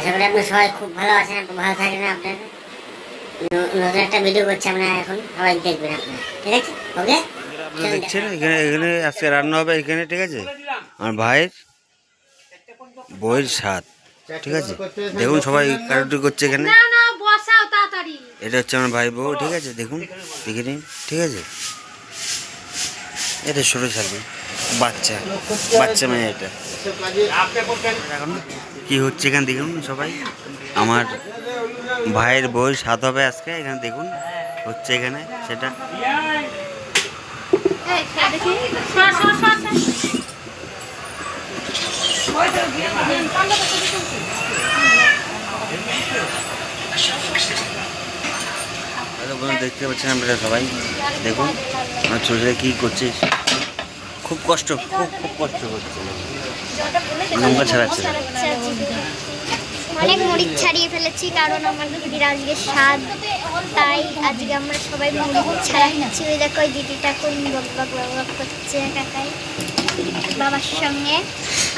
আশা করি সবাই খুব ভালো আছেন ভালো আপনার নতুন একটা ভিডিও করছি আমরা এখন। সবাই দেখবেন আপনার ঠিক আছে? ওকে আপনারা দেখছেন এখানে এখানে আজকে রান্না হবে এখানে ঠিক আছে? আমার ভাইয়ের বইয়ের স্বাদ ঠিক আছে? দেখুন সবাই কারোটি করছে এখানে। না না বসাও তাড়াতাড়ি। এটা হচ্ছে আমার ভাই বউ ঠিক আছে? দেখুন দেখে নিন ঠিক আছে? এটা ছোটো ছাগল বাচ্চা বাচ্চা মেয়ে এটা। কি হচ্ছে এখানে দেখুন সবাই। আমার ভাইয়ের বই সাত হবে আজকে, এখানে দেখুন হচ্ছে এখানে সেটা। দেখতে পাচ্ছেন আপনারা সবাই। দেখুন আমার ছোটরা কী করছে খুব কষ্ট, খুব খুব কষ্ট করছে। লঙ্কা ছাড়াচ্ছে অনেক মরিচ ছাড়িয়ে ফেলেছি কারণ আমার দিদির আজকে স্বাদ তাই আজকে আমরা সবাই মরিচ ছাড়াচ্ছি। ওই দেখো ওই দিদিটা কোন করছে কাকাই বাবার সঙ্গে।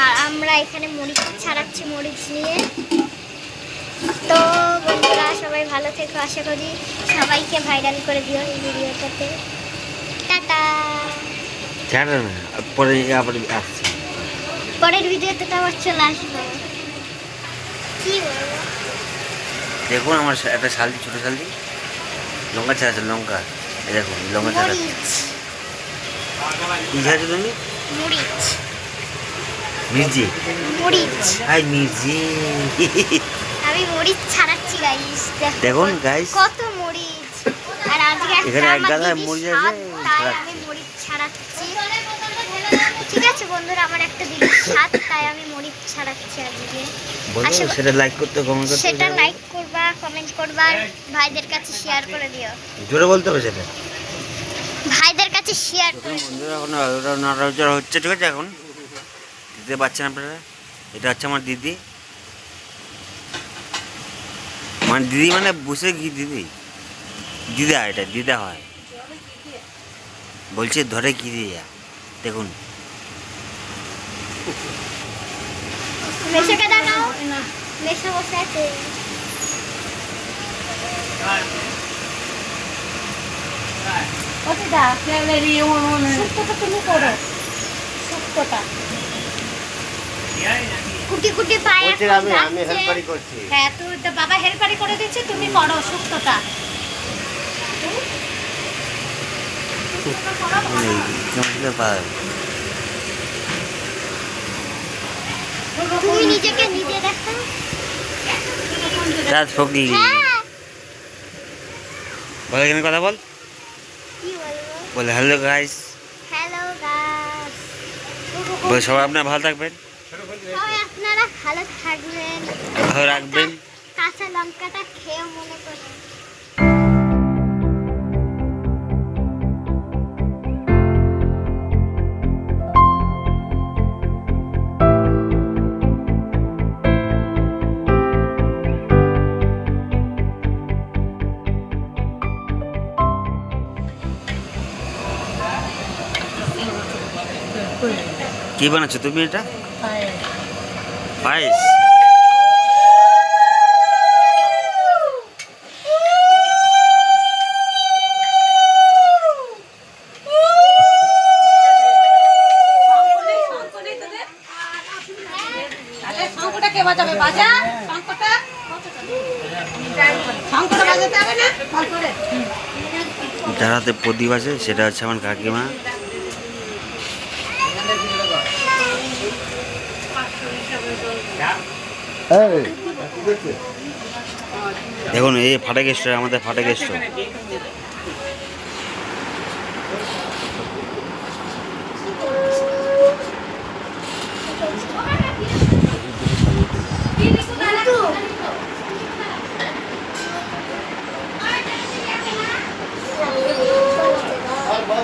আর আমরা এখানে মরিচ ছাড়াচ্ছি মরিচ নিয়ে। তো বন্ধুরা সবাই ভালো থেকো আশা করি সবাইকে ভাইরাল করে দিও এই ভিডিওটাতে। টাটা। পরে আবার আসছে। পরের ভিডিওতে তো আবার চলে আসব। কি বলব? দেখুন আমার একটা শালদি ছোটো শালদি লঙ্কা ছাড়াচ্ছে লঙ্কা। এই দেখুন লঙ্কা ছাড়াচ্ছে কী ছাড়াচ্ছে তুমি? মির্জি হাই মির্জি আমি মরিচ ছাড়াচ্ছি গাইস দেখুন গাইস কত মরিচ। আর আজকে এখানে এক আমার গাদা মরিচ আছে। আমি মরিচ ছাড়াচ্ছি। বন্ধুরা আমার একটা দিদির স্বাদ তাই আমি মরিচ ছাড়াচ্ছি আজকে। বলো আশা করি- সেটা লাইক করতে কমেন্ট করতে সেটা লাইক করবা কমেন্ট করবা আর ভাইদের কাছে শেয়ার করে দিও। জোরে বলতে হবে সেটা। ভাইদের কাছে শেয়ার দেখুন বন্ধুরা এখন ওটা হচ্ছে ঠিক আছে এখন? দিতে পারছেন আপনারা? এটা হচ্ছে আমার দিদি। মানে দিদি মানে বসে কি দিদি? দিদা এটা দিদা হয়। বলছে ধরে কি দিয়া? দেখুন। মেশাকে দেখাও মেশা বসে আছে অতিদা শুক্তটা তুমি করো শুক্তটা কুটি কুটি পায়ে আমি আমি হেল্পারি করছি হ্যাঁ তুই তো বাবা হেল্পারি করে দিচ্ছে তুমি করো শুক্তটা এই কেমন তুমি নিজেকে নিজে দেখো। রাত ফকলি হ্যাঁ। বল এখানে কথা বল। বলে হ্যালো গাইস হ্যালো গাইস বলে সবাই আপনারা ভালো থাকবেন। সবাই আপনারা ভালো থাকবেন। ভালো রাখবেন। কাঁচা লঙ্কাটা খেয়েও মনে করুন কি বানাচ্ছো তুমি এটা? পায়েস। শঙ্কটা কে বাজাবে? বাজা? শঙ্কটা? শঙ্কটা বাজাতে হবে না? ভালো করে যার হাতে প্রদীপ আছে সেটা হচ্ছে আমার কাকিমা। দেখুন এই ফাটে গেস্ট আমাদের ফাটে গেস্ট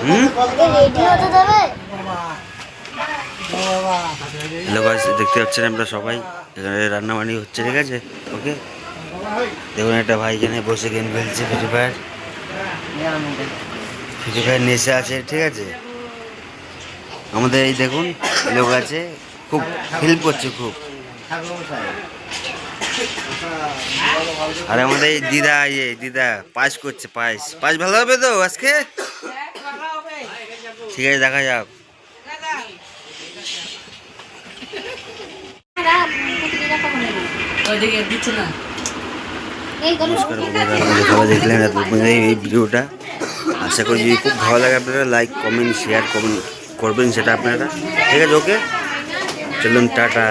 হুম? হ্যালো গাইস, দেখতে পাচ্ছেন আমরা সবাই? এখানে রান্না বান্নি হচ্ছে, ঠিক আছে? ওকে? দেখুন, একটা ভাই এখানে বসে গেম খেলছে, ফ্রি ফায়ার। ফ্রি ফায়ার নেশা আছে, ঠিক আছে? আমাদের এই দেখুন, লোক আছে, খুব হেল্প করছে, খুব। আর আমাদের এই দিদা ইয়ে দিদা পাস করছে, পায়েস। পায়েস ভালো হবে তো আজকে? ঠিক আছে, দেখা যাক নমস্কার বন্ধুরা আপনারা সবাই দেখলেন এই ভিডিওটা। আশা করি যদি খুব ভালো লাগে আপনারা লাইক কমেন্ট শেয়ার করবেন করবেন সেটা আপনারা। ঠিক আছে ওকে চলুন টাটা।